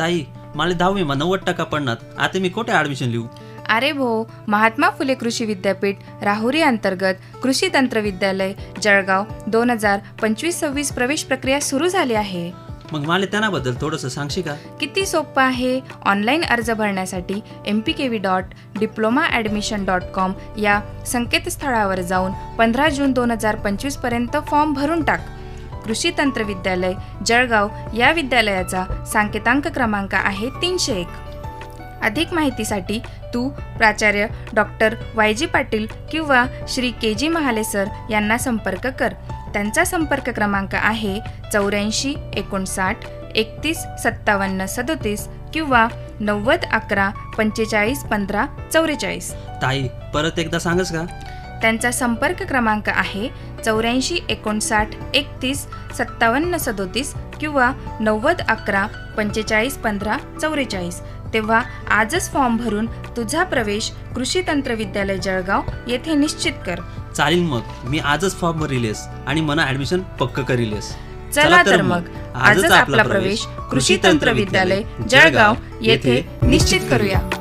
ताई मला दहावीमा नव्वद टक्का पडणार आता मी कुठे ॲडमिशन लिहू? अरे भो महात्मा फुले कृषी विद्यापीठ राहुरी अंतर्गत कृषी तंत्र विद्यालय जळगाव दोन हजार पंचवीस सव्वीस प्रवेश प्रक्रिया सुरू झाली आहे. मग मला त्याबद्दल थोडंसं सांगशी का? किती सोपं आहे? ऑनलाईन अर्ज भरण्यासाठी M P K V dot diploma admission dot com या संकेतस्थळावर जाऊन पंधरा जून दोन हजार पंचवीसपर्यंत फॉर्म भरून टाक. कृषी तंत्र विद्यालय जळगाव या विद्यालयाचा सांकेतांक क्रमांक आहे तीनशे एक. अधिक माहितीसाठी तू प्राचार्य डॉक्टर वाय जी पाटील किंवा Shri K G Mahale sir यांना संपर्क कर. त्यांचा संपर्क क्रमांक आहे चौऱ्याऐंशी एकोणसाठ एकतीस सत्तावन्न सदोतीस किंवा नव्वद अकरा पंचेचाळीस पंधरा चौवेचाळीस. ताई परत एकदा सांगस का? त्यांचा संपर्क क्रमांक आहे चौऱ्याऐंशी एकोणसाठ एकतीस सत्तावन्न सदोतीस किंवा नव्वद अकरा पंचेचाळीस पंधरा चौवेचाळीस. तेव्हा आजच फॉर्म भरून तुझा प्रवेश कृषी तंत्र विद्यालय जळगाव येथे निश्चित कर. चालेल मग. मी आजच फॉर्म भरिलेस आणि मला ॲडमिशन पक्क करीलेस. चला तर मग. आजच आपला प्रवेश कृषी तंत्र विद्यालय जळगाव येथे निश्चित करूया.